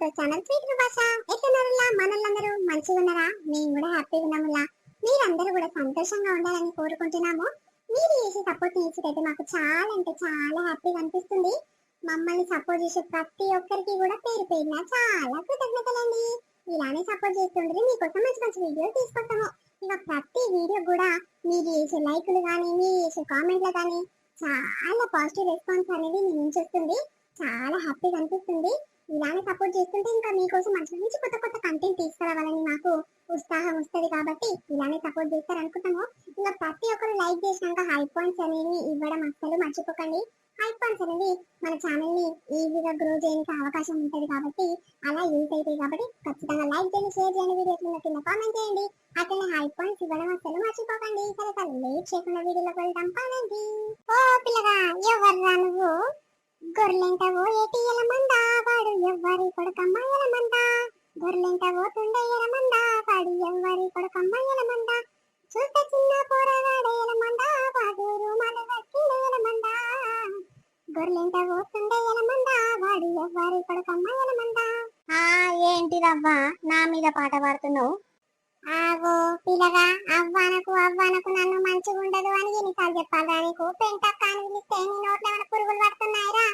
Back channel sweet భాష ఎట్లున్నారులా మనలందరూ మంచిగా ఉన్నారా? మేము కూడా హ్యాపీగా ఉన్నాములా? మీరందరూ కూడా సంతోషంగా ఉండాలని కోరుకుంటున్నాము. మీరు చేసే సపోర్ట్ చేసేటైతే మాకు చాలా అంటే చాలా హ్యాపీగా అనిపిస్తుంది. మమ్మల్ని సపోర్ట్ చేసే ప్రతి ఒక్కరికి కూడా పేరు పేరున చాలా కృతజ్ఞతలండి. ఇలానే సపోర్ట్ చేస్తుంటే మీకోసం మంచి మంచి వీడియోలు తీసుకొస్తాము ఇక ప్రతి వీడియో కూడా మీరు చేసే లైకులు కానీ మీరు చేసే కామెంట్లు కానీ చాలా పాజిటివ్ రెస్పాన్స్ అనేది మీ నుంచి వస్తుంది. చాలా హ్యాపీగా అనిపిస్తుంది. ఇలానే సపోర్ట్ చేస్తుంటే ఇంకా మీకోసం మంచి మంచి కొత్త కొత్త కంటెంట్ తీసుకురావాలని మాకు ఉత్సాహం వస్తుంది కాబట్టి ఇలానే సపోర్ట్ చేస్తారు అనుకుంటాము ఇంకా ప్రతి ఒక్కరు లైక్ చేసినాక హై పాయింట్స్ అనేవి ఇవ్వడం అస్సలు మర్చిపోకండి. హై పాయింట్స్ అనేది మన ఛానల్ని ఈజీగా గ్రో చేయడానికి అవకాశం ఉంటుంది కాబట్టి అలా యూజ్ అవుతాయి కాబట్టి ఖచ్చితంగా లైక్ చేయండి షేర్ చేయండి వీడియోస్ కింద కామెంట్ చేయండి. అట్లనే హై పాయింట్స్ ఇవ్వడం అస్సలు మర్చిపోకండి. సరే సరే లేట్ చేయకుండా వీడియోలోకి వెళ్దాం. పదండి. ఓ పిల్లగా ఎవర్రా నువ్వు? గొర్రెంట పోయేటి ఎలమంద వాడు ఎవ్వరి కొడుకమ్మ ఎలమంద గొర్రెంట పోతుండే ఎలమంద వాడు ఎవ్వరి కొడుకమ్మ ఎలమంద చూత చిన్న పోరగాడే ఎలమంద వాడు రూమాలు కట్టిండే ఎలమంద గొర్రెంట పోతుండే ఎలమంద వాడు ఎవ్వరి కొడుకమ్మ ఎలమంద ఆ ఏంటిదవ్వా నా మీద పాట పాడుతున్నావు? ఆగో పిల్లగా అవ్వనకు అవ్వనకు నన్ను మంచిగా ఉండదు అని ఎన్నిసార్లు చెప్పాలా నీకు? పెంట అని పిలిస్తే నీ నోట్లో ఏమైనా పురుగులు పడుతున్నాయిరా?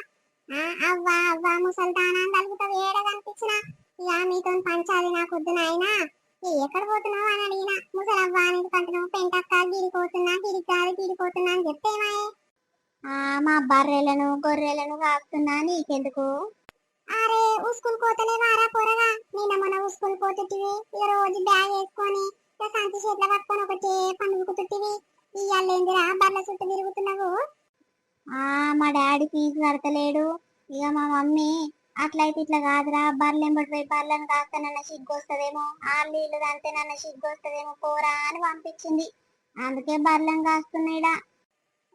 ఆ, అవ్వ అవ్వా ముసల్దానా తలుగుతావు ఏడ కనిపించిన ఇక మీతో పంచాలి నాకు వద్దు నాయనా ఎక్కడ పోతున్నావు అని అడిగిన? ముసలవ్వా అనేది కంటున్నావు పెంటక్క గిరిపోతున్నా గిరికాదు గిరిపోతున్నా అని చెప్తేమాయే ఆ మా బర్రెలను గొర్రెలను కాకుతున్నా నీకెందుకు? అరే ఉస్కూల్ పోతలే వారా పొరగా. నిన్న మన స్కూల్ పోతుంటివి. ఈ రోజు బ్యాగ్ వేసుకొని ఇక సంచి చేతిలో పట్టుకొని ఒకటే పండుకుతుంటివి ఇయ్యాలేందిరా బర్ల చుట్టూ తిరుగుతున్నావు? ఆ మా డాడీ ఫీజు కడతలేడు. ఇక మా మమ్మీ అట్లయితే ఇట్లా కాదురా బర్రెలు ఎంబడి పోయి బర్రెలను కాస్త నన్న సిగ్గు వస్తుందేమో ఆళ్ళు ఇల్లు అంతే నన్న సిగ్గు వస్తుందేమో పోరా అని పంపించింది. అందుకే బర్రెలను కాస్తున్నాయిడా.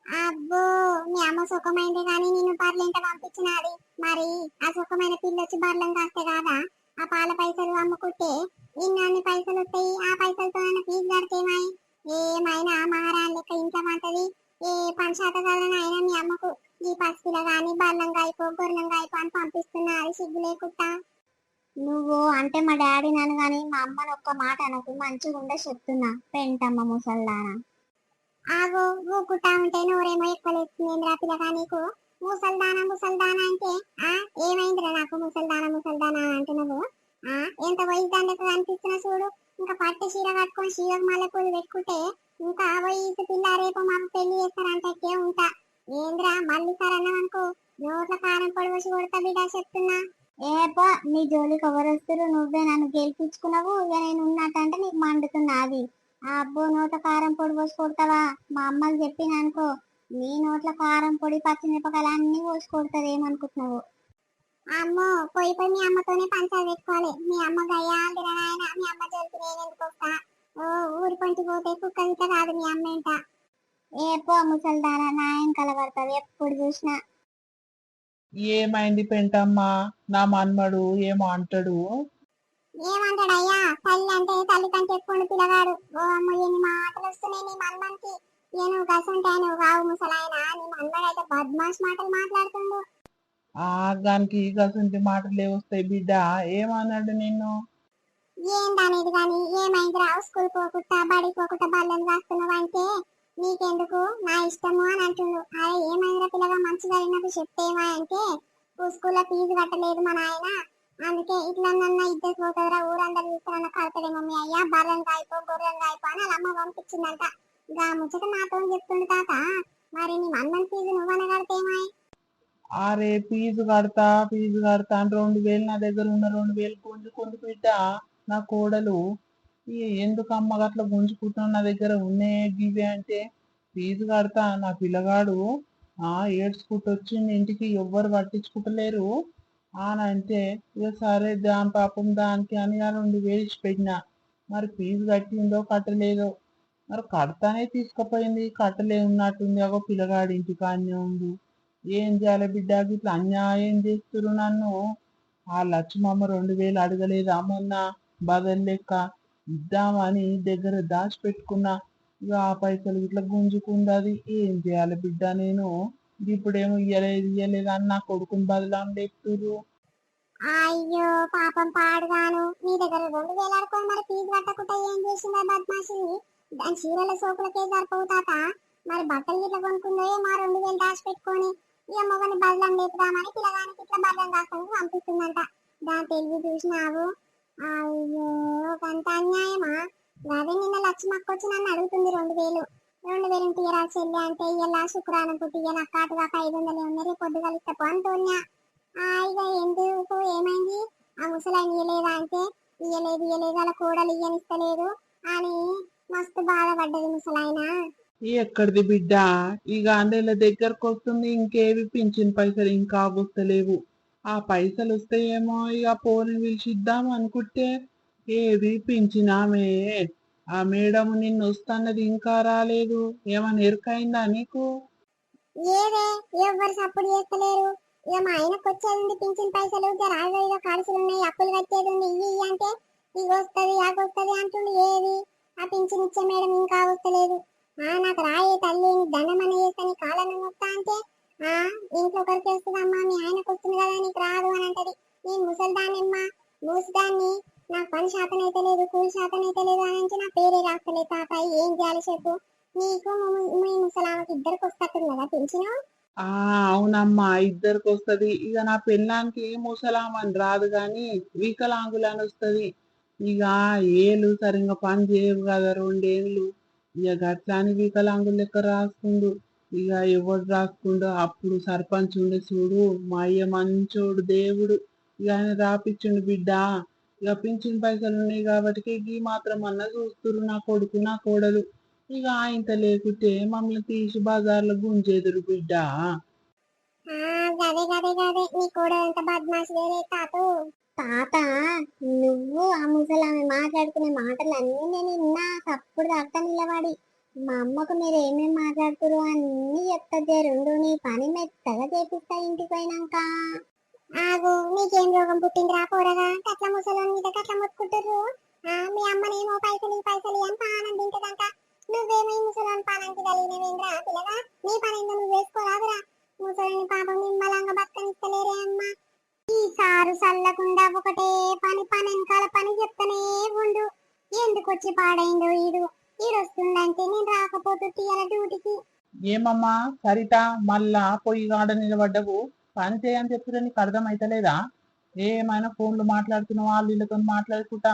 అబ్బో మీ అమ్మ సుఖమైంది కానీ నేను బర్రెంట పంపించినది. మరి ఆ సుఖమైన పిల్లొచ్చి బర్లం కాస్తే కాదా? ఆ పాల పైసలు అమ్ముకుంటే ఇన్ని పైసలు వస్తాయి ఆ పైసలతో నన్ను ఫీజు కడితేమాయి ఏమైనా మహారాణి లెక్క ఇంట్లో పంటది? ఏ పంచాయత అయినా మీ అమ్మకు ఈ పసిపిల్ల కాని బల్లంగా అయిపో గొర్రెలంగా అయిపో అని పంపిస్తున్నారు సిగ్గు లేకుండా. నువ్వు అంటే మా డాడీ నన్ను గాని మా అమ్మని ఒక్క మాట అనకు మంచిగా ఉండే చెప్తున్నా పెంటమ్మ ముసల్దానా. ఆగు ఊకుంటా ఉంటే నోరేమో ఎక్కువలేస్తుందిరా పిల్లగా నీకు. ముసల్దానా ముసల్దానా అంటే ఆ ఏమైందిరా నాకు ముసల్దానా ముసల్దానా అంటున్నావు? ఆ ఎంత వయసు దండకు కనిపిస్తున్నా చూడు. ఇంకా పట్టు చీర కట్టుకొని చీరకు మల్లె పూలు పెట్టుకుంటే ఇంకా వయసు పిల్ల రేపు మాకు పెళ్ళి చేస్తారంటే ఉంటా. ఏంద్రా మళ్ళీ సరన్నావు అనుకో నోట్ల కారం పొడవసి కొడతా బిడ్డ చెప్తున్నా. ఏపో నీ జోలికి ఎవరు వస్తారు నువ్వే నన్ను గెలిపించుకున్నావు. ఇక నేను ఉన్నట్టంటే నీకు మండుతున్నా అది. అబ్బో నోట్ల కారం పొడి పోసి కొడతావా? మా అమ్మకి చెప్పిన అనుకో నీ నోట్ల కారం పొడి పచ్చిమిరపకాయలు అన్ని పోసి కొడతారు ఏమనుకుంటున్నావు? అమ్మో పోయి పోయి మీ అమ్మతోనే పంచాలు పెట్టుకోవాలి. మీ అమ్మ గయ్యాలిరా నాయన మీ అమ్మ జోలికి నేను ఎందుకు వస్తా ఓ ఊరి పంచి పోతే కుక్క కాదు మీ అమ్మ ఏంట ఏపో ముసల్దానా నాయన కలబడతావు ఎప్పుడు చూసినా. ఏమైంది పెంటమ్మ? నా మన్మడు ఏమో అంటాడు. ఏమంటాడయ్యా? తల్లి అంటే తల్లి కంటే ఎక్కువ పిల్లగాడు ఓ అమ్మ ఎన్ని మాటలు వస్తున్నాయి నీ మన్మన్కి నేను గసంటే నువ్వు కావు ముసలాయన? నీ మన్మడు అయితే బద్మాష్ మాటలు మాట్లాడుతుండు. ఆ గానికి గసంటి మాటలే వస్తాయి బిడ్డ? ఏమన్నాడు నిన్ను? ఏందనేది కానీ ఏమైందిరా? స్కూల్ పోకుండా బడి పోకుండా బల్లని రాస్తున్నావు అంటే నీకెందుకు? నా ఇష్టము అని అంటుండు. అరే ఏమైందిరా పిల్లగా? మంచిగా అయినప్పుడు చెప్తేమా అంటే స్కూల్లో ఫీజు కట్టలేదు మా నాయన. అందుకే ఇట్లా నన్న ఇద్దరు పోతుందిరా ఊరందరూ తీసుకురన్న కడతాడే మమ్మీ అయ్యా బర్రెని కాయిపో గొర్రెని కాయిపో అని వాళ్ళ అమ్మ పంపించిందంట. ఇంకా ముచ్చట నాతో చెప్తుండు తాత. మరి నీ మన్నన్ ఫీజు నువ్వన కడతాయి అరే ఫీజు కడతా ఫీజు కడతా అని రెండు వేలు నా దగ్గర ఉన్న రెండు వేలు గుంజుకుంది బిడ్డ నా కోడలు. ఈ ఎందుకు అమ్మ గట్ల గుంజుకుంటున్నావు? నా దగ్గర ఉన్నాయి గివి అంటే ఫీజు కడతా నా పిల్లగాడు ఏడ్చుకుంటూ వచ్చింది ఇంటికి ఎవ్వరు పట్టించుకుంటలేరు. అని అంటే ఇక సరే దాని పాపం దానికి అని రెండు వేలు ఇచ్చి పెట్టినా. మరి ఫీజు కట్టిందో కట్టలేదో. మరి కడతానే తీసుకుపోయింది. కట్టలే ఉన్నట్టుంది. అగో పిల్లగాడి ఇంటికాడనే ఉంది ఏం చేయాలి బిడ్డ? ఇట్లా అన్యాయం చేస్తురు నన్ను. ఆ లక్ష్మమ్మ రెండు వేలు అడగలేదా? మొన్న బదలు లెక్క ఇద్దామని దగ్గర దాచిపెట్టుకున్నా. ఇక ఆ పైసలు ఇట్లా గుంజుకుందది ఏం చేయాలి బిడ్డ నేను? ఇప్పుడేమో ఇయ్యలేదు ఇయ్యలేదు అని నా కొడుకుని బదులాం లేపుతురు అయ్యో పాపం పాడుగాను. నీ దగ్గర రెండు వేలు అడుకోని మరి ఫీజు కట్టకుండా ఏం చేసిందా బద్మాషి? దాని చీరల సోకులకే సరిపోవు తాత. మరి బట్టలు గిట్ల కొనుక్కుందో మా రెండు వేలు దాచి పెట్టుకొని ఈ అమ్మగాని బల్లం లేపుదామని పిల్లగానికి ఇట్లా బల్లం కాకుండా పంపిస్తుందంట. దాని తెలివి చూసినావు? అయ్యో అంత అన్యాయమా? అదే నిన్న లక్ష్మక్క వచ్చి నన్ను అడుగుతుంది రెండు వేలు. రెండు వేలు తీయరా చెల్లి అంటే ఇలా శుక్రవారం పుట్టి ఇయ్యాల? అక్కాటు ఐదు వందలు ఉన్నది పొద్దుగా ఇస్తా అంటోన్యా ఇక ఎందుకు? ఏమైంది? ఆ ముసలాయన ఇయ్యలేదా అంటే? ఇయ్యలేదు ఇయ్యలేదు. అలా కూడలు ఇయ్యనిస్తలేదు. అని మస్తు బాధపడ్డది ముసలాయన. ఎక్కడిది బిడ్డ? ఈ గాంధీల దగ్గరకు వస్తుంది. ఇంకేవి పింఛన్ పైసలు ఇంకా వస్తలేవు. ఆ పైసలు వస్తాయేమో ఇక పోని పిలిచిద్దాం అనుకుంటే ఏది పింఛనామే? ఆ మేడం నిన్ను వస్తున్నది ఇంకా రాలేదు. ఏమైనా ఎరుకైందా నీకు? ఏదే ఎవ్వరు సప్పుడు చేస్తలేరు. ఇక మా ఆయనకు వచ్చేది ఉంది పింఛన్ పైసలు జర ఆగో ఇగో ఖర్చులు ఉన్నాయి అప్పులు కట్టేది ఉంది ఇవి ఇవి అంటే ఇది వస్తుంది అది వస్తుంది అంటుండు ఏది? ఆ పింఛన్ ఇచ్చే మేడం ఇంకా వస్తలేదు. ఆ నాకు రాయే తల్లి నీ దండమని చేస్తా నీ కాళ్ళను నొక్తా అంటే ఆ ఇంట్లో ఒకరికి వస్తుందమ్మా మీ ఆయనకు వస్తుంది కదా నీకు రాదు అని అంటది. నేను ముసలిదాన్నమ్మా మూసిదాన్ని నాకు పని శాతం అయితే లేదు కూలి శాతం అయితే లేదు అని అంటే నా పేరే రాస్తలేదు తాత ఏం చేయాలి చెప్పు. నీకు మీ ముసలామకి ఇద్దరికి వస్తట్టుంది కదా ఆ అవునమ్మా ఇద్దరికి వస్తది. ఇక నా పెళ్ళానికి ముసలామని రాదు గాని వికలాంగులని వస్తుంది ఇక ఏళ్ళు సరిగ్గా పని చేయవు కదా రెండేళ్ళు. ఇక గట్లాని వికలాంగులు లెక్క రాసుకుండు. ఇక ఎవడు రాసుకుండో అప్పుడు సర్పంచ్ ఉండే చూడు మా అయ్య మంచోడు దేవుడు. ఇక ఆయన రాపిచ్చిండు బిడ్డ. ఇక పింఛన్ పైసలు ఉన్నాయి కాబట్టి గీ మాత్రం అన్న చూస్తురు నా కొడుకు నా కోడలు. ఇక ఆయంత లేకుంటే మమ్మల్ని తీసి బజార్లో గుంజేదురు బిడ్డ. ఆ గదే గదే గదే. నీ కూడా ఎంత బద్మాష్ వేరే తాత. తాత నువ్వు ఆ ముసలామె మాట్లాడుకునే మాటలు అన్ని నేను విన్నా. తప్పుడు దాకా నిలబడి. మా అమ్మకు మీరు ఏమేమి మాట్లాడుతురు అన్ని చెప్తా రెండు నీ పని మెత్తగా చేపిస్తా ఇంటికి పోయినాక. ఆగు నీకేం రోగం పుట్టిందిరా పోరగా? కట్ల ముసలోని మీద కట్ల ముట్టుకుంటుర్రు ఆ మీ అమ్మనేమో పైసలు ఈ పైసలు ఎంత ఆనందించదంట నువ్వేమో ఈ ముసలోని పానానికి కలిగినవేంద్రా పిల్లగా? నీ పని ఏందో నువ్వు వేసుకోరాదురా. ముసలిని పాపం నిమ్మలంగా బతకనిస్తలేరే అమ్మ. ఈ సారు చల్లకుండా ఒకటే పని పని వెనకాల పని చెప్తనే ఉండు. ఎందుకు వచ్చి పాడైందో ఈడు? ఈడొస్తుందంటే నేను రాకపోతే తీయాల డ్యూటీకి. ఏమమ్మా సరిత మళ్ళా పొయ్యి గాడ నిలబడ్డవు. పని చేయని చెప్పిన నీకు అర్థమైతలేదా? ఏమైనా ఫోన్లు మాట్లాడుతున్నావు వాళ్ళు వీళ్ళతో మాట్లాడుకుంటా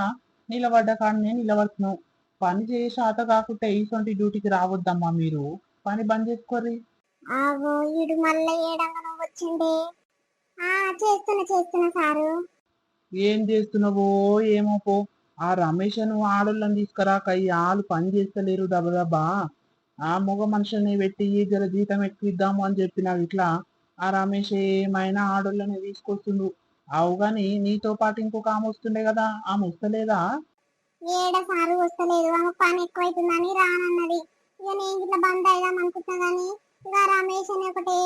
నిలబడ్డ కాడనే నిలబడుతున్నావు. పని చేసే శాత కాకుంటే ఇటువంటి డ్యూటీకి రావద్దమ్మా మీరు. పని బంద్ చేసుకోర్రి. ఆగో ఈడు మళ్ళీ ఏడంగా వచ్చిండే ఆ చేస్తున్నా చేస్తున్నా సారు. ఏం చేస్తున్నావో ఏమో పో. ఆ రమేష్ నువ్వు ఆడోళ్ళని తీసుకురాక ఈ పని చేస్తలేరు దబదబా. ఆ మగ మనుషుల్ని పెట్టి జర జీతం ఎక్కువిద్దాము అని చెప్పినా ఇట్లా. ఆ రమేష్ ఏమైనా ఆడోళ్ళని తీసుకొస్తుండు. అవు గాని నీతో పాటు ఇంకొక ఆమె వస్తుండే కదా ఆమె వస్తలేదా? ఏడ సారు వస్తలేదు ఆమె పని ఎక్కువైతుందని రానన్నది. ఇక నేను ఇట్లా బంద్ అయిదాం అనుకుంటున్నా కానీ ఇక రమేష్ అని ఒకటే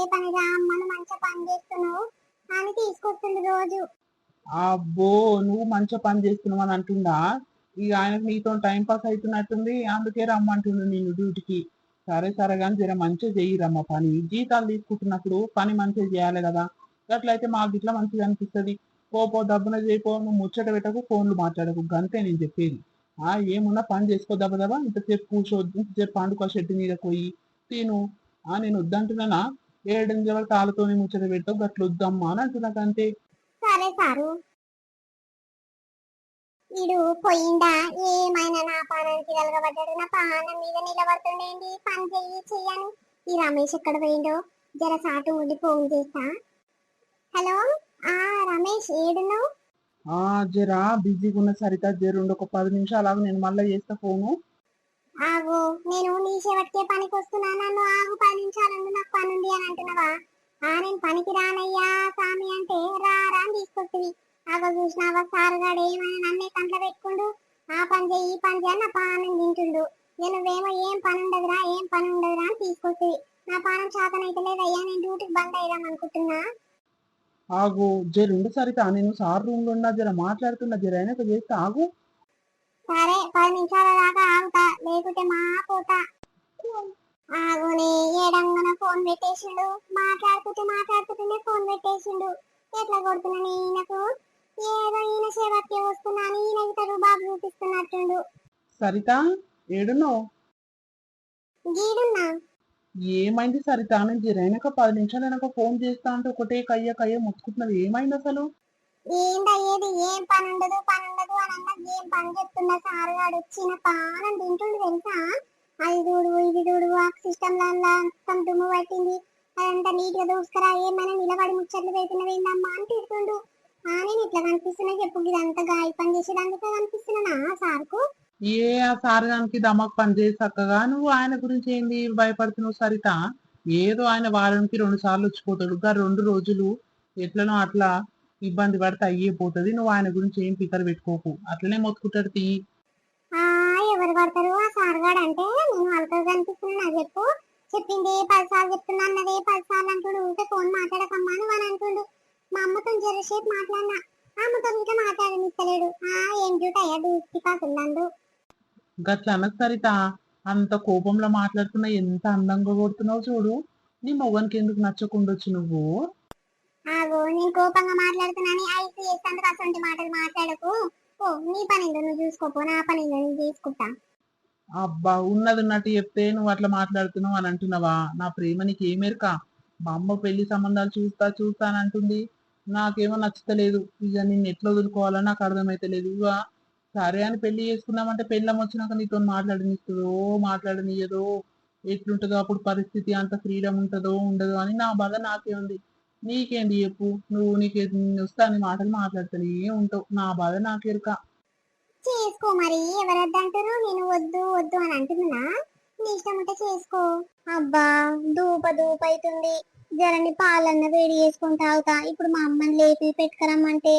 అమ్మను మంచిగా పని చేస్తున్నావు అని తీసుకొస్తుంది రోజు. అబ్బో నువ్వు మంచిగా పని చేస్తున్నావు అని అంటుందా ఇక ఆయనకు నీతో టైం పాస్ అవుతున్నట్టుంది అందుకే రమ్మంటుండు నేను డ్యూటీకి. సరే సరే కానీ జర మంచిగా చెయ్యిరమ్మ పని. జీతాలు తీసుకుంటున్నప్పుడు పని మంచిగా చేయాలి కదా. అట్లయితే మాకు ఇట్లా మంచిగా అనిపిస్తుంది. పోపో దబ్బున చేయిపో నువ్వు ముచ్చట పెట్టకు ఫోన్లు మాట్లాడకు. గంతే నేను చెప్పేది. ఆ ఏమున్నా పని చేసుకో దెబ్బ దెబ్బ. ఇంతసేపు కూర్చో ఇంతసేపు పండుకో షెడ్ మీద పోయి తిను. ఆ నేను వద్దంటున్నానా? ఏడెనిమిది వరకు కాళ్ళతోనే ముచ్చట పెట్టావు గట్ల వద్దమ్మా అని అంటున్నా అంతే సరే సారు. ఇడు పోయిందా ఏమైనా నా పానానికి కలగబడ్డాడు నా పానం మీద నిలబడుతుండేంటి? పని చెయ్యి చెయ్యను. ఈ రమేష్ ఎక్కడ పోయిండో? జర సాటు ఉండి ఫోన్ చేస్తా. హలో? ఆ రమేష్ ఏడున్నావు? ఆ జరా బిజీగా ఉన్న సరిత జరుండు ఒక పది నిమిషాలు ఆగు నేను మళ్ళీ చేస్తా ఫోను. ఆగు నేను నీ సేవట్కే పనికి వస్తున్నా. నన్ను ఆగు పది నిమిషాలు నాకు పని ఉంది అని అంటున్నావా? ఆ నేను పనికి రానయ్యా స్వామి అంటే రా రా తీసుకొస్తుంది. ఆగో చూసినావా? సారుగాడు ఏమైనా నన్నే కంట్లో పెట్టుకుండు? ఆ పని చెయ్యి ఈ పని చేయ నా పానం తింటుండు. నువ్వేమో ఏం పని ఉండదురా ఏం పని ఉండదురా అని తీసుకొస్తుంది నా పానం చేతనైతే లేదయ్యా నేను డ్యూటీకి బంద్ అయ్యాం అనుకుంటున్నా. ఆగు జరుండు సరిత. నేను సార్ రూమ్లో ఉన్నా జర మాట్లాడుతున్నా జర అయినా చేస్తే ఆగు. సరే పది నిమిషాల దాకా ఆగుతా లేకుంటే మా పోతా ఆగునే ఏడంగన ఫోన్ పెట్టేసిండు. మాట్లాడుతుంటే మాట్లాడుతుంటే ఫోన్ పెట్టేసిండు. ఎట్లా కొడుతున్నా నాకు ఏదో ఈయన సేవకి వస్తున్నాను ఈయన ఇతరు బాబు చూపిస్తున్నట్టుండు సరిత ఏడున్నావు? గీడున్నా? ఏమైంది సరిత? నేను జరైనాక పది నిమిషాలు వెనక ఫోన్ చేస్తా అంటే ఒకటే కయ్య కయ్య ముచ్చుకుంటున్నది. ఏమైంది అసలు? ఏందయ్యేది ఏం పని ఉండదు పని ఉండదు అని అన్నా ఏం పని చెప్తున్నా సార్ గాడు వచ్చిన పానం తింటుండు తెలుసా? అది చూడు ఇది చూడు ఆ సిస్టమ్ లా దుమ్ము పట్టింది. అదంతా నీట్గా దూసుకురా ఏమైనా నిలబడి ముచ్చట్లు పెడుతున్నది ఏందమ్మా అని తిడుతుండు. నేను ఇట్లా కనిపిస్తున్నా చెప్పు ఇదంతా గాయ పని చేసేదందుకే కనిపిస్తున్నా సార్కు? ఏ ఆ సార్ గానికి దమక్ పని చేసి చక్కగా నువ్వు ఆయన గురించి ఏంది భయపడుతున్నావు సరిత? ఏదో ఆయన వారానికి రెండు సార్లు వచ్చిపోతాడు. ఇంకా రెండు రోజులు ఎట్లనో అట్లా ఇబ్బంది పడితే అయ్యే పోతుంది. నువ్వు ఆయన గురించి ఏం ఫికర్ పెట్టుకోకు. అట్లనే మొత్తుకుంటాడు తీ. ఆ ఎవరు పడతారు? ఆ సార్ గాడు అంటే నేను వాళ్ళతో కనిపిస్తున్నా చెప్పు? చెప్పింది పది సార్లు చెప్తున్నా అన్నదే పది సార్లు అంటుడు? ఊరికే ఫోన్ మాట్లాడకమ్మా అని అంటుండు. మా అమ్మతో జరసేపు మాట్లాడినా. అమ్మతో ఇంకా మాట్లాడనిస్తలేడు ఆ ఏం డ్యూటీ కాకుండా గట్ల అనకు సరిత. అంత కోపంలో మాట్లాడుతున్నా ఎంత అందంగా కొడుతున్నావు చూడు. నీ మొగనికి ఎందుకు నచ్చకుండొచ్చు నువ్వు? ఆగో నేను కోపంగా మాట్లాడుతున్నాను. ఐసీ చేస్తాను అసలు మాటలు మాట్లాడకు. ఓ నీ పని నువ్వు చూసుకోపో నా పని ఏందో నేను చేసుకుంటా. అబ్బా ఉన్నది ఉన్నట్టు చెప్తే నువ్వు అట్లా మాట్లాడుతున్నావు అని అంటున్నావా? నా ప్రేమ నీకు ఏమేరక మా అమ్మ పెళ్ళి సంబంధాలు చూస్తా చూస్తా అని అంటుంది. నాకేమో నచ్చతలేదు. ఇక నిన్ను ఎట్లా వదులుకోవాలో నాకు అర్థమైతలేదు. ఇక సరే అని పెళ్ళి చేసుకున్నామంటే పెళ్ళం వచ్చినాక నీతో మాట్లాడనిస్తుందో మాట్లాడనియదో ఎట్లుంటుందో అప్పుడు పరిస్థితి అంత ఫ్రీడమ్ ఉంటుందో ఉండదో అని నా బాధ నాకే ఉంది నీకేంటి చెప్పు? నువ్వు నీకే వస్తా అని మాటలు మాట్లాడుతూనే ఉంటావు. నా బాధ నాకెరక. చేసుకో మరి. ఎవరొద్దంటారు నేను వద్దు వద్దు అని అంటున్నా నీ ఇష్టం ఉంటే చేసుకో. అబ్బా దూప దూప అవుతుంది జరని పాలన్న వేడి చేసుకొని తాగుతా. ఇప్పుడు మా అమ్మని లేపి పెట్టుకురమ్మంటే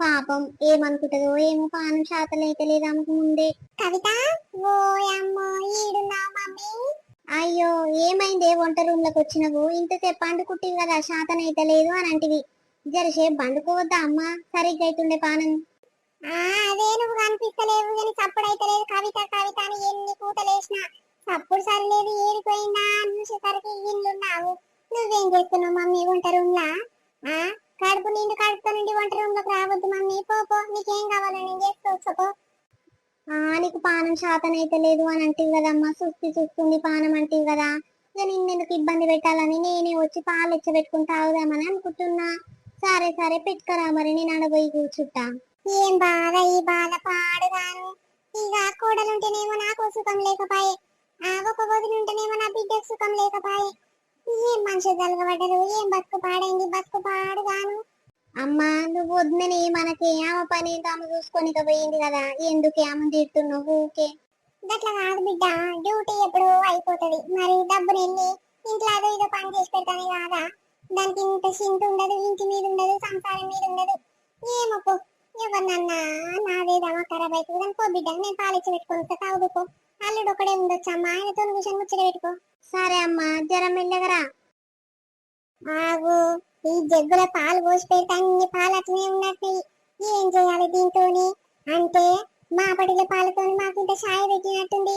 పాపం ఏమనుకుంటదో ఏమో పానం శాతం అయితే లేదు ఆమెకు ముందే. కవిత అయ్యో ఏమైందే వంట రూమ్లోకి వచ్చినవు ఇంతసేపు పండుకుంటివి కదా శాతం అయితే లేదు అని అంటివి జరసేపు పండుకోవద్దా అమ్మ? సరిగ్గా అవుతుండే పానం. ఆ అదే నువ్వు కనిపిస్తలేవు కానీ చప్పుడు అయితే లేదు కవిత కవిత అని ఎన్ని కూతలేసిన చప్పుడు సరిలేదు ఏడిపోయిందా? ఇల్లున్నావు. నువ్వేం చేస్తున్నావు మమ్మీ? వంట రూమ్ లా ఆ? కడుపు నిండు కడుపుతో నుండి వంట రూమ్లోకి రావద్దు మమ్మీ. పో పో. నీకేం కావాలో నేను చేసుకోవచ్చు ఆ నీకు పానం శాతం అయితే లేదు అని అంటివి కదమ్మా. సుస్తి చూస్తుంది పానం అంటివి కదా. ఇక నిన్నెందుకు ఇబ్బంది పెట్టాలని నేనే వచ్చి పాలు ఎచ్చబెట్టుకుని తాగుదామని అనుకుంటున్నా. సరే సరే. పెట్టుకరా మరి. నేను అడబోయి కూర్చుంటా. ఏం బాధ? ఈ బాధ పాడుగాను. ఇక కోడలుంటేనేమో నాకు సుఖం లేకపాయే. ఆ ఒక వదిలింటేనేమో నా బిడ్డకు సుఖం లేకపాయే. ఏం మనిషి జరగబడ్డరు ఏం బతుకు పాడైంది? బతుకు పాడుగాను. అమ్మా నువ్వు వద్దని మనకి ఆమె పని తాము చూసుకొని పోయింది కదా. ఎందుకు ఆమె తిడుతున్నావు ఊకే? గట్ల కాదు బిడ్డ. డ్యూటీ ఎప్పుడు అయిపోతది. మరి డబ్బులు వెళ్ళి ఇంట్లో అదో ఇదో పని చేసి పెడతానే కాదా? దానికి ఇంత సింత ఉండదు ఇంటి మీద ఉండదు సంసారం మీద ఉండదు. ఏమో ఎవరినన్నా ఎవరినన్నా నాదేదమ్మా ఖరాబ్ అవుతుంది అనుకో బిడ్డ. నేను పాలిచ్చి పెట్టుకుంటా వస్తా తాగుదుకో. అల్లుడు ఒకడే ఉండొచ్చమ్మా ఆయనతో విషయం ముచ్చట పెట్టుకో. సరే అమ్మా జ్వరం వెళ్ళగరా ఆగు. ఈ జగ్గుల పాలు పోసి పెడితే అన్ని పాలు అట్లనే ఉన్నట్టున్నాయి ఏం చేయాలి దీంతోని? అంటే మా పడిల పాలతో మాకు ఇంత షాయ పెట్టినట్టుంది.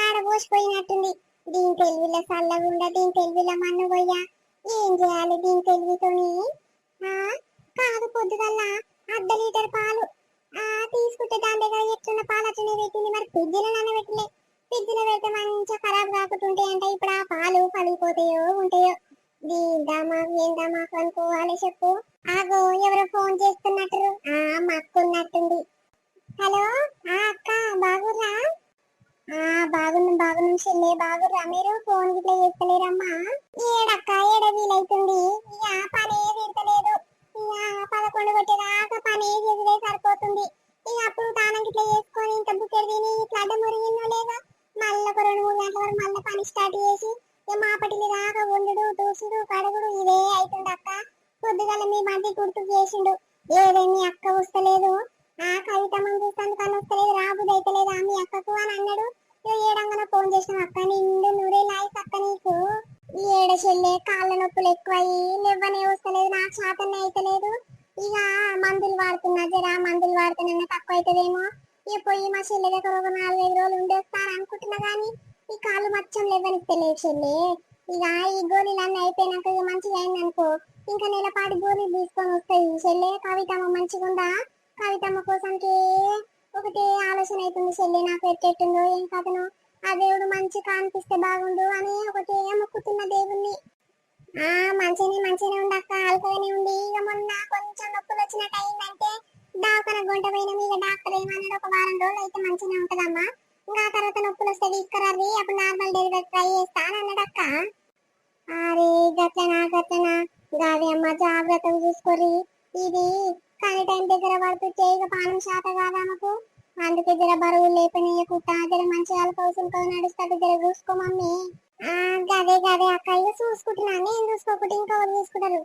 ఆడ పోసిపోయినట్టుంది. దీని తెలివిల చల్లగుండా దీని తెలివిల మన్ను పోయా ఏం చేయాలి దీని తెలివితోని? ఆ కాదు పొద్దుగల్లా అర్ధ లీటర్ పాలు. తీసుకుంటే దాని దగ్గర ఎట్లున్న పాలు అట్లనే పెట్టింది. మరి ఫ్రిడ్జ్లో నానబెట్టలే ఫ్రిడ్జ్లో పెడితే మంచిగా ఖరాబ్ కాకుండా అంటే ఇప్పుడు ఆ పాలు పలిగిపోతాయో ఉంటాయో. దీందామా ఏందామా అనుకోవాలి చెప్పు. ఆగో ఎవరో ఫోన్ చేస్తున్నట్టు. ఆ మా అక్క ఉన్నట్టుంది హలో ఆ అక్క బాగుర్రా? ఆ బాగున్నాం బాగున్నాం చెల్లె బాగుర్రా మీరు? చెల్లె కాళ్ళ నొప్పులు ఎక్కువయ్యి నివ్వనే వస్తలేదు నాకు శాతం అయితలేదు. ఇక మందులు వాడుతున్నా జరా మందులు వాడుతున్నా తక్కువ అవుతుందేమో ఇక పోయి మా చెల్లె దగ్గర ఒక నాలుగైదు రోజులు ఉండేస్తాను అనుకుంటున్నా కానీ ఈ కాళ్ళు మచ్చం లేవనిస్తలేదు చెల్లె ఇక ఈ గోళీలన్నీ అయిపోయినాక ఇక మంచిగా అయింది అనుకో ఇంకా నెలపాటి గోళీలు తీసుకొని వస్తాయి. చెల్లె కవితమ్మ మంచిగుందా? కవితమ్మ కోసం ఒకటే ఆలోచన అవుతుంది. చెల్లె నాకు ఎట్టెట్టుందో ఏం కథనో? ఆ దేవుడు మంచి కనిపిస్తే బాగుండు అని ఒకటి మొక్కుతున్న దేవుణ్ణి. ఆ మంచిగానే మంచిగానే అక్క ఆల్కగానే ఉంది ఇక మొన్న కొంచెం నొప్పులు వచ్చినట్టు అయిందంటే డాక్టర్ గుంట పోయిన. మీద డాక్టర్ ఏమన్నాడు? ఒక వారం రోజులు అయితే మంచిగానే ఉంటదమ్మా. ఇంకా ఆ తర్వాత నొప్పులు వస్తే తీసుకురారి అప్పుడు నార్మల్ డెలివరీ ట్రై చేస్తా అని అన్నాడు అక్క. అరే గట్లనా గట్లనా? గాది అమ్మ జాగ్రత్తగా చూసుకోరి ఇది కానీ టైం దగ్గర పడుతుంటే ఇక పానం శాత కాదా మాకు? అందుకే జర బరువు లేపనీయకుండా జర మంచి అల్పవసంతో నడుస్తాడు జర చూసుకో మమ్మీ. గదే గదే అక్క ఇక చూసుకుంటున్నా. నేను చూసుకోకుండా ఇంకా ఎవరు చూసుకుంటారు?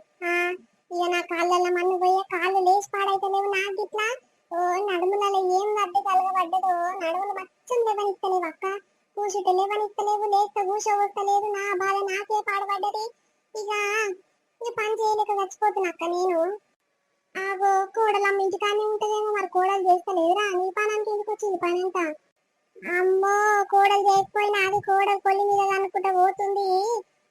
ఇక నా కాళ్ళల్లో మన్ను పోయే కాళ్ళు లేచి పాడైతలేవు నాకు ఇట్లా ఓ నడుములలో ఏం వద్ద కలగబడ్డదో నడుములు మచ్చం లేవనిస్తలేవు అక్క. కూసుట లేవనిస్తలేవు లేక కూసోవస్తలేదు నా బాధ నాకే పాడబడ్డది. ఇక ఇక పని చేయలేక చచ్చిపోతున్నా అక్క నేను. ఆగో కోడలు కోడలమ్మ ఇంటికానే ఉంటదేమో మరి కోడలు చేస్తలేదురా. నీ పనానికి ఎందుకు వచ్చింది పని అంతా అమ్మో కోడలు చేయకపోయినా అది కోడలు కొల్లి మీద అనుకుంటా పోతుంది.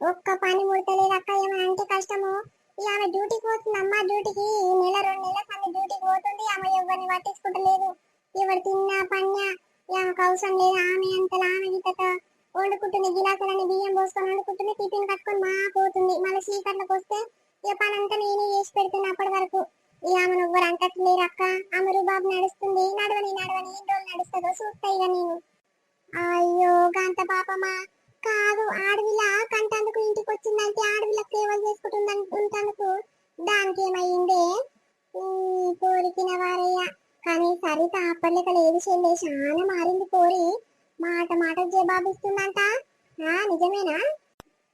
ఒక్క పని ముడతలేదు అక్క ఏమైనా అంటే కష్టము? ఇక ఆమె డ్యూటీకి పోతుంది అమ్మ డ్యూటీకి. ఈ నెల రెండు నెలల సంది డ్యూటీకి పోతుంది ఆమె ఎవరిని పట్టించుకుంటలేదు. ఎవరు తిన్నా పన్నా ఇక ఆమెకు అవసరం లేదు. ఆమె అంతలా ఆమె గిట్టత. వండుకుంటుంది గిలాసులని బియ్యం పోసుకొని వండుకుంటుంది టిఫిన్ కట్టుకొని మా పోతుంది. మళ్ళీ చీకట్లకు వస్తే ఇక పని అంతా నేనే చేసి పెడుతున్నా అప్పటి వరకు. ఇక ఆమెను ఎవ్వరు అంటట్లేరు అక్క ఆమె రూబాబు నడుస్తుంది. నడవని నడవని ఎన్ని రోజులు నడుస్తుందో చూస్తా ఇక నేను. అయ్యో గంత పాపమా. కాదు ఆడవిల కంటందుకు ఇంటికి వచ్చిందంటే ఆడవిల సేవలు చేసుకుంటుందని ఉంటందుకు దానికి ఏమైందే? కోరికిన వారయ్య. కానీ సరిత అప్పర్లేక లేదు చెల్లె. చాలా మారింది కోరి. మాట మాట జవాబిస్తుందంట. ఆ నిజమేనా?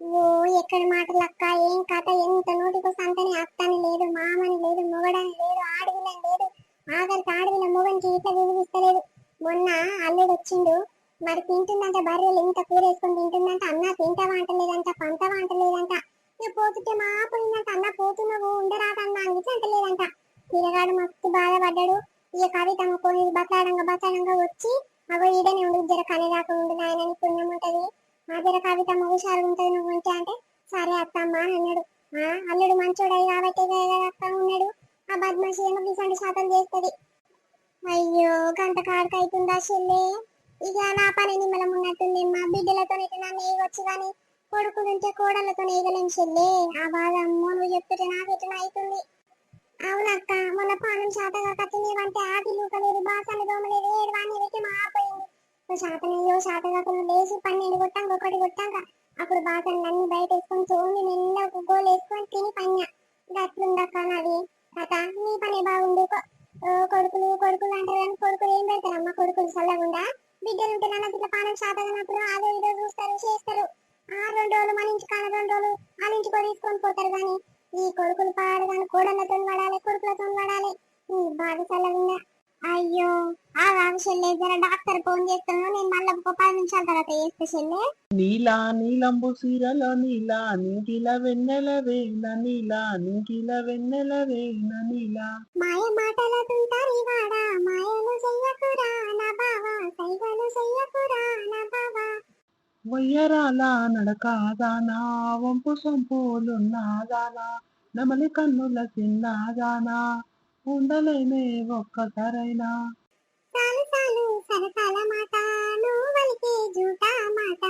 ఓ ఎక్కడ మాటలు అక్క? ఏం కథ? ఎంత నోటికి సంతని అత్తని లేదు. మామని లేదు మొగడని లేదు ఆడవిలని లేదు. ఆఖరికి ఆడవిల మొగనికి ఇట్లా వినిపిస్తలేదు. మొన్న అల్లుడు వచ్చిండు. మరి తింటుందంట బర్రెలు ఇంత కూర వేసుకొని తింటుందంట. అన్న తింటా వంటలేదంట పంట వంటలేదంట ఇక పోతుంటే మా పోయిందంట అన్న పోతున్నావు ఉండరాదన్న అని అంటలేదంట. పిల్లగాడు మస్తు బాధపడ్డాడు. ఇక కవిత కొని బతాడంగా బతాడంగా వచ్చి అగో ఈడనే ఉండు జర కనేదాకా ఉండు నాయనని పుణ్యం ఉంటది. ఆ జర కవితమ్మ హుషారు నువ్వు ఉంటే అంటే సరే అత్తమ్మ అని అన్నాడు. ఆ అల్లుడు మంచోడై కాబట్టి అత్త ఉన్నాడు. ఆ బద్మాషి ఏమో గిసండి శాతం చేస్తుంది. అయ్యో గంట కాడక అవుతుందా చెల్లె? ఇక నా పని నిమ్మలం ఉన్నట్టుంది మా బిడ్డలతో నన్ను ఏగొచ్చు కానీ కొడుకులుంటే కోడళ్ళతో ఏగలేం చెల్లే. ఆ బాధ అమ్మో నువ్వు చెప్తుంటే నాకు ఎట్లా అవుతుంది అవునక్క మొన్న పానం శాతగా కట్టినవంటే ఆకి లూకలేదు బాసలు దోమలేదు ఏడు వాణి పెట్టి మాపోయింది శాతనయ్యో శాతకాకులు లేచి పన్నెండు కొట్టాక ఒకటి కొట్టాక అప్పుడు బాగా నన్ను బయట వేసుకొని తోమి నిండా ఒక గోలు వేసుకొని తిని పన్న గట్లుందక్క నాది? కథ నీ పని బాగుండు కొడుకులు కొడుకులు అంటారు కానీ కొడుకులు ఏం పెడతారమ్మ కొడుకులు చల్లగుండా బిడ్డలు ఉంటే నాన్న ఇట్లా పానం శాతగానప్పుడు అదో ఇదో చూస్తారు చేస్తారు. ఆ రెండు రోజులు మన ఇంటి కాడ రెండు రోజులు వాళ్ళ ఇంటికి తీసుకొని పోతారు కానీ ఈ కొడుకులు పాడు కానీ కోడళ్ళతో వాడాలి కొడుకులతో వాడాలి. నీ బాధ చల్లగుండా అయ్యో ఆ చెల్లె జర డాక్టర్ ఫోన్ చేస్తున్నాను నేను మళ్ళీ ఒక పది నిమిషాల తర్వాత చేస్తే చెల్లె. నీలా నీలంబు సీరల నీలా నీటిల వెన్నెల వేల నీలా నీటిల వెన్నెల వేల నీలా. మాయ మాటలతుంటారు వాడ మాయలు చెయ్యకురా నా బావా సైగలు చెయ్యకురా నా బావా. వయ్యరాల నడకాదానా వంపు సొంపులున్నాదానా నమలి కన్నుల చిన్నాదానా ఉండలేనే ఒక్కసారైనా. సాలు సాలు సరసాల మాట నువ్వు వలికే జూటా మాట.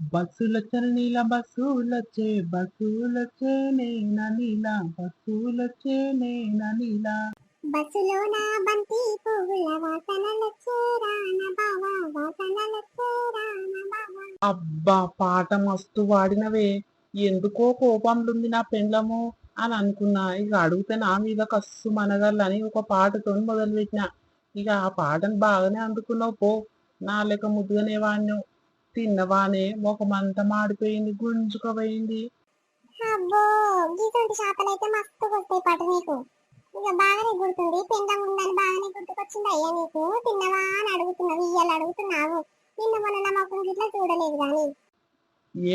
బస్సులొచ్చని నీల బస్సులొచ్చే బస్సులొచ్చే నేన నీల బస్సులొచ్చే నేన నీల. బస్సులో నా బంతి పువ్వుల వాసనలొచ్చేరా నా బావా వాసనలొచ్చేరా నా బావా. అబ్బా పాట మస్తు వాడినవే. ఎందుకో కోపంలుంది నా పెండ్లము? అని అనుకున్నా. ఇక అడిగితే నా మీద కస్సు మనగలని ఒక పాటతో మొదలు పెట్టిన ఇక ఆ పాటను బాగానే అందుకున్నావు పో. నా లెక్క ముద్దుగానే వాడినావు. తిన్నవానే ముఖమంతా మాడిపోయింది గుంజుకపోయింది అబ్బో గీతోటి చేపలైతే మస్తు వస్తాయి పాట నీకు. ఇక బాగానే గుర్తుంది పిండం ఉందని బాగానే గుర్తుకొచ్చింది అయ్యా నీకు. తిన్నవా అని అడుగుతున్నావు ఇయ్యాలి అడుగుతున్నావు. నిన్న మొన్న నా ముఖం గిట్లా చూడలేదు గాని.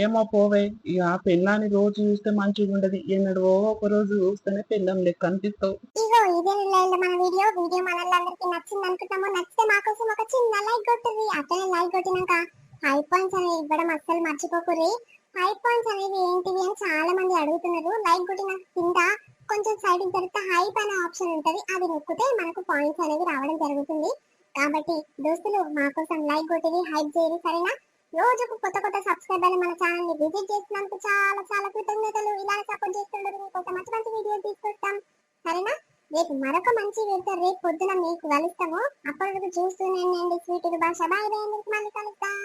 ఏమో పోవే ఇక పెళ్ళాన్ని రోజు చూస్తే మంచిగా ఉండదు. ఎన్నడో ఒక రోజు చూస్తేనే పెళ్ళం లెక్క అనిపిస్తావు. ఇగో ఇదే లేదు మన వీడియో. వీడియో మనల్లందరికీ నచ్చింది అనుకుంటాము నచ్చితే మా కోసం ఒక చిన్న లైక్ కొట్టుర్రి అట్లనే లైక్ కొట్టినాక హై పాయింట్స్ అనేవి ఇవ్వడం అస్సలు మర్చిపోకుర్రి. హై పాయింట్స్ అనేవి ఏంటివి అని చాలా మంది అడుగుతున్నారు. లైక్ కొట్టిన కింద కొంచెం సైడ్ జరిగితే హైప్ అనే ఆప్షన్ ఉంటది. అది నొక్కితే మనకు పాయింట్స్ అనేవి రావడం జరుగుతుంది. కాబట్టి దోస్తులు మా కోసం లైక్ కొట్టివి హైప్ చేయరు సరేనా? రోజుకు కొత్త కొత్త సబ్స్క్రైబర్లు మన ఛానల్ని విజిట్ చేసినందుకు చాలా చాలా కృతజ్ఞతలు. ఇలానే సపోర్ట్ చేస్తుండరు మీకోసం మంచి మంచి వీడియోలు తీసుకొస్తాం. సరేనా? రేపు మరొక మంచి వీడియో రేపు పొద్దున మీకు కలుస్తాము. అప్పటి వరకు చూస్తూనే ఉండండి. స్వీట్ భాష బాయ్ బాయ్ మళ్ళీ కలుస్తాం